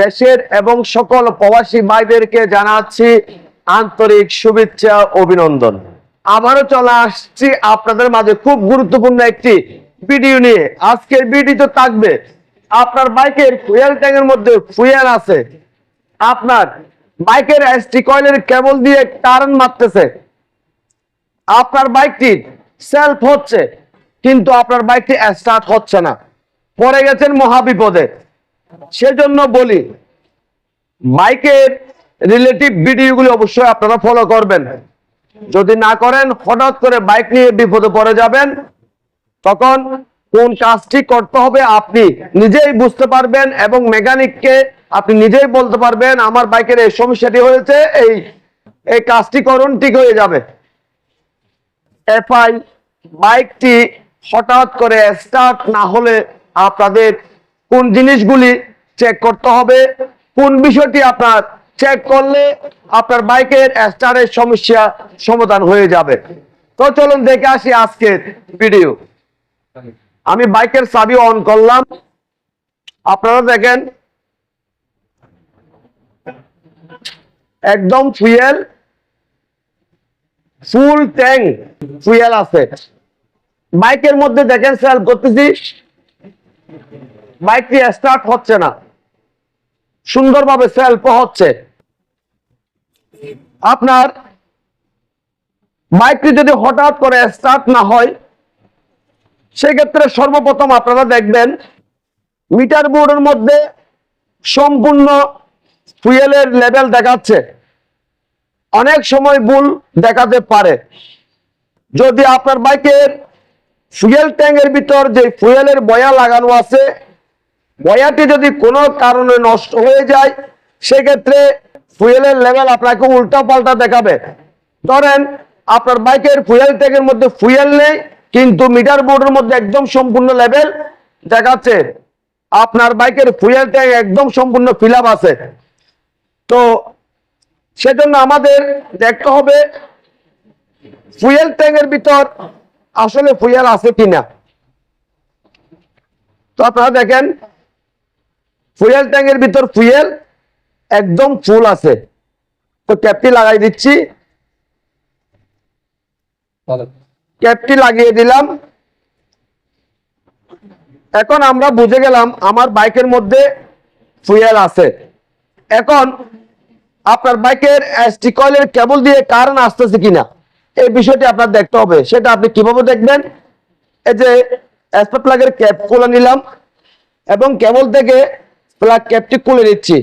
দেশের এবং সকল প্রবাসী ভাইদেরকে জানাচ্ছি আন্তরিক শুভেচ্ছা, অভিনন্দন। আবারও চলে আসছি আপনাদের মাঝে খুব গুরুত্বপূর্ণ একটি ভিডিও নিয়ে। আজকের ভিডিও থাকবে। আপনার বাইকের ফুয়েল ট্যাঙ্কের মধ্যে ফুয়েল আছে। আপনার বাইকের এসটি কয়েলের কেবল দিয়ে টার্ন মারতেছে। আপনার বাইকটি সেলফ হচ্ছে, কিন্তু আপনার বাইকটি স্টার্ট হচ্ছে না। পড়ে গেছেন মহাবিপদে। সেজন্য বলি বাইকের রিলেটিভ ভিডিওগুলি অবশ্যই আপনারা ফলো করবেন। যদি না করেন, হঠাৎ করে বাইক নিয়ে বিপদে পড়ে যাবেন। তখন কোন কাজটি করতে হবে আপনি নিজেই বুঝতে পারবেন এবং মেকানিককে আপনি নিজেই বলতে পারবেন, আমার বাইকের এই সমস্যাটি হয়েছে, এই এই কাজটি করুন, ঠিক হয়ে যাবে। এফআই বাইকটি হঠাৎ করে স্টার্ট না হলে আপনাদের কোন জিনিসগুলি চেক করতে হবে, কোন বিষয়টি আপনার চেক করলে আপনার বাইকের স্টারের সমস্যা সমাধান হয়ে যাবে। তো চলুন দেখে আসি আজকের ভিডিও আমি বাইকের চাবি অন করলাম। আপনারা দেখেন, একদম ফুয়েল ফুল ট্যাঙ্ক ফুয়েল আছে। বাইকের মধ্যে দেখেন সেল করতেছি। বাইকটি স্টার্ট হচ্ছে না। সুন্দরভাবে সেলফ হচ্ছে। আপনার বাইকটি যদি হঠাৎ করে স্টার্ট না হয়, সেক্ষেত্রে সর্বপ্রথম আপনারা দেখবেন, মিটার বোর্ডের মধ্যে সম্পূর্ণ ফুয়েলের লেভেল দেখাচ্ছে। অনেক সময় ভুল দেখাতে পারে। যদি আপনার বাইকের ফুয়েল ট্যাঙ্কের ভিতর যে ফুয়েলের বয়া লাগানো আছে বয়াটি যদি কোনো কারণে নষ্ট হয়ে যায়, সেক্ষেত্রে ফুয়েলের লেভেল আপনাকে উল্টা পাল্টা দেখাবে। ধরেন, আপনার বাইকের ফুয়েল ট্যাঙ্কের মধ্যে ফুয়েল নেই, কিন্তু মিটার বোর্ডের মধ্যে একদম সম্পূর্ণ লেভেল দেখাচ্ছে। আপনার বাইকের ফুয়েল ট্যাঙ্ক একদম সম্পূর্ণ ফিল আছে। তো সেজন্য আমাদের দেখতে হবে, ফুয়েল ট্যাঙ্কের ভিতর আসলে ফুয়েল আছে কিনা। তো আপনারা দেখেন ফুয়েল ট্যাঙ্কের ভিতর ফুয়েল একদম ফুল আছে। তো ক্যাপটি লাগাই দিচ্ছি। ক্যাপটি লাগিয়ে দিলাম। এখন আমরা বুঝে গেলাম আমার বাইকের মধ্যে ফুয়েল আছে। এখন আপনার বাইকের এসটি কয়েলের কেবল দিয়ে কারণ আসতেছে কিনা এই বিষয়টি আপনার দেখতে হবে। সেটা আপনি কীভাবে দেখবেন? এই যে এসপা প্লাগের ক্যাপ খুলে নিলাম এবং কেবল থেকে প্লাগ ক্যাপটি খুলে নিচ্ছি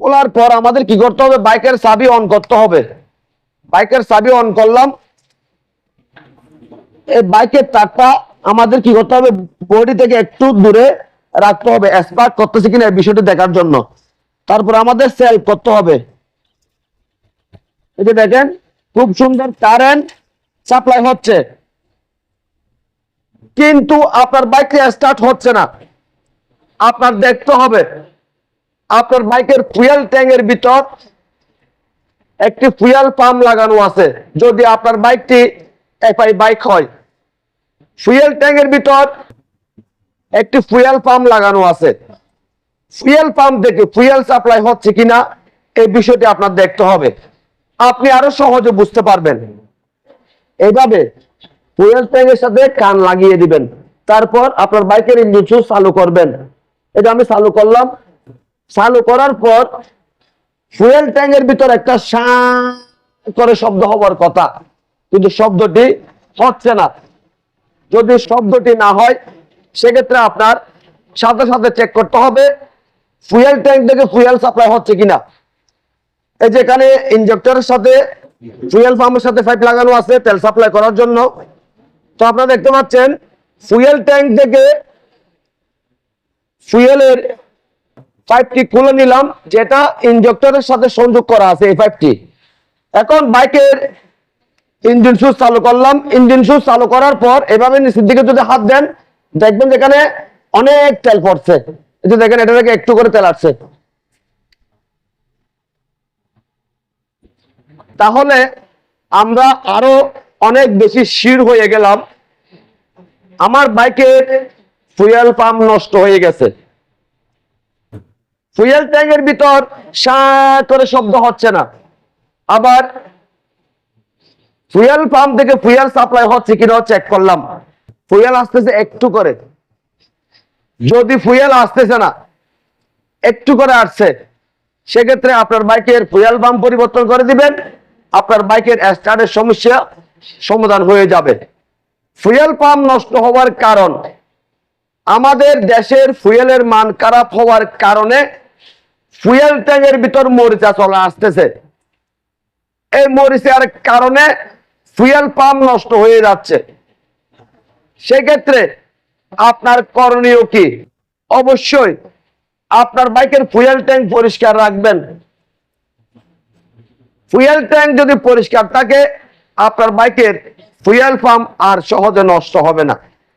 খোলার পর আমাদের কি করতে হবে? বাইকের চাবি অন করতে হবে। বাইকের চাবি অন করলাম। এই বাইকের তারটা আমাদের কি করতে হবে? বডি থেকে একটু দূরে রাখতে হবে। স্পার্ক করতেছে কিনা এই বিষয়টি দেখার জন্য। তারপর আমাদের সেল করতে হবে। এই যে দেখেন, খুব সুন্দর কারেন্ট সাপ্লাই হচ্ছে। কিন্তু আপনার বাইকটি স্টার্ট হচ্ছে না। আপনার দেখতে হবে। আপনার বাইকের ফুয়েল ট্যাঙ্কের ভিতর একটি ফুয়েল পাম্প লাগানো আছে। যদি আপনার বাইকটি এফআই বাইক হয়, ফুয়েল ট্যাঙ্কের ভিতর একটি ফুয়েল পাম্প লাগানো আছে। ফুয়েল পাম্প থেকে ফুয়েল সাপ্লাই হচ্ছে কিনা, এই বিষয়টি আপনার দেখতে হবে। আপনি আরও সহজে বুঝতে পারবেন। এইভাবে ফুয়েল ট্যাঙ্কের সাথে কান লাগিয়ে দিবেন। তারপর আপনার বাইকের ইঞ্জিন চালু করবেন। এটা আমি চালু করলাম। চালু করার পর ফুয়েল ট্যাঙ্কের ভিতর একটা সা করে শব্দ হবার কথা। কিন্তু শব্দটি হচ্ছে না। যদি শব্দটি না হয়, সেক্ষেত্রে আপনার সাথে সাথে চেক করতে হবে, ফুয়েল ট্যাঙ্ক থেকে ফুয়েল সাপ্লাই হচ্ছে কিনা। এই যে এখানে ইনজেক্টরের সাথে ফুয়েল পাম্পের সাথে পাইপ লাগানো আছে, তেল সাপ্লাই করার জন্য। তো আপনারা দেখতে পাচ্ছেন ফুয়েল ট্যাঙ্ক থেকে ফুয়েলের পাইপটি খুলে নিলাম, যেটা ইনজেক্টরের সাথে সংযোগ করা আছে এই পাইপটি। এখন বাইকের ইঞ্জিন সুইচ চালু করলাম। ইঞ্জিন সুইচ চালু করার পর এভাবে নিচের দিকে যদি হাত দেন, দেখবেন যেখানে অনেক তেল পড়ছে। এই যে দেখেন এটা থেকে একটু করে তেল আসছে। তাহলে আমরা আরও অনেক বেশি শির হয়ে গেলাম। আমার বাইকের ফুয়েল পাম্প নষ্ট হয়ে গেছে। ফুয়েল ট্যাঙ্কের ভিতর করে শব্দ হচ্ছে না। আবার ফুয়েল পাম্প থেকে ফুয়েল সাপ্লাই হচ্ছে কিনা চেক করলাম। ফুয়েল আসতেছে একটু করে। যদি ফুয়েল আসতেছে না, একটু করে আসছে, সেক্ষেত্রে আপনার বাইকের ফুয়েল পাম্প পরিবর্তন করে দিবেন। আপনার বাইকের স্টার্টের সমস্যা সমাধান হয়ে যাবে। ফুয়েল পাম্প নষ্ট হওয়ার কারণ আমাদের দেশের ফুয়েলের মান খারাপ হওয়ার কারণে ফুয়েল ট্যাঙ্কের ভিতর মরিচা চলে আসতেছে। এই মরিচার কারণে ফুয়েল পাম্প নষ্ট হয়ে যাচ্ছে। সেক্ষেত্রে আপনার করণীয় কি? অবশ্যই আপনার বাইকের ফুয়েল ট্যাঙ্ক পরিষ্কার রাখবেন। ফুয়েল ট্যাঙ্ক যদি পরিষ্কার থাকে, আপনার বাইকের ফুয়েল পাম্প আর সহজে নষ্ট হবে না।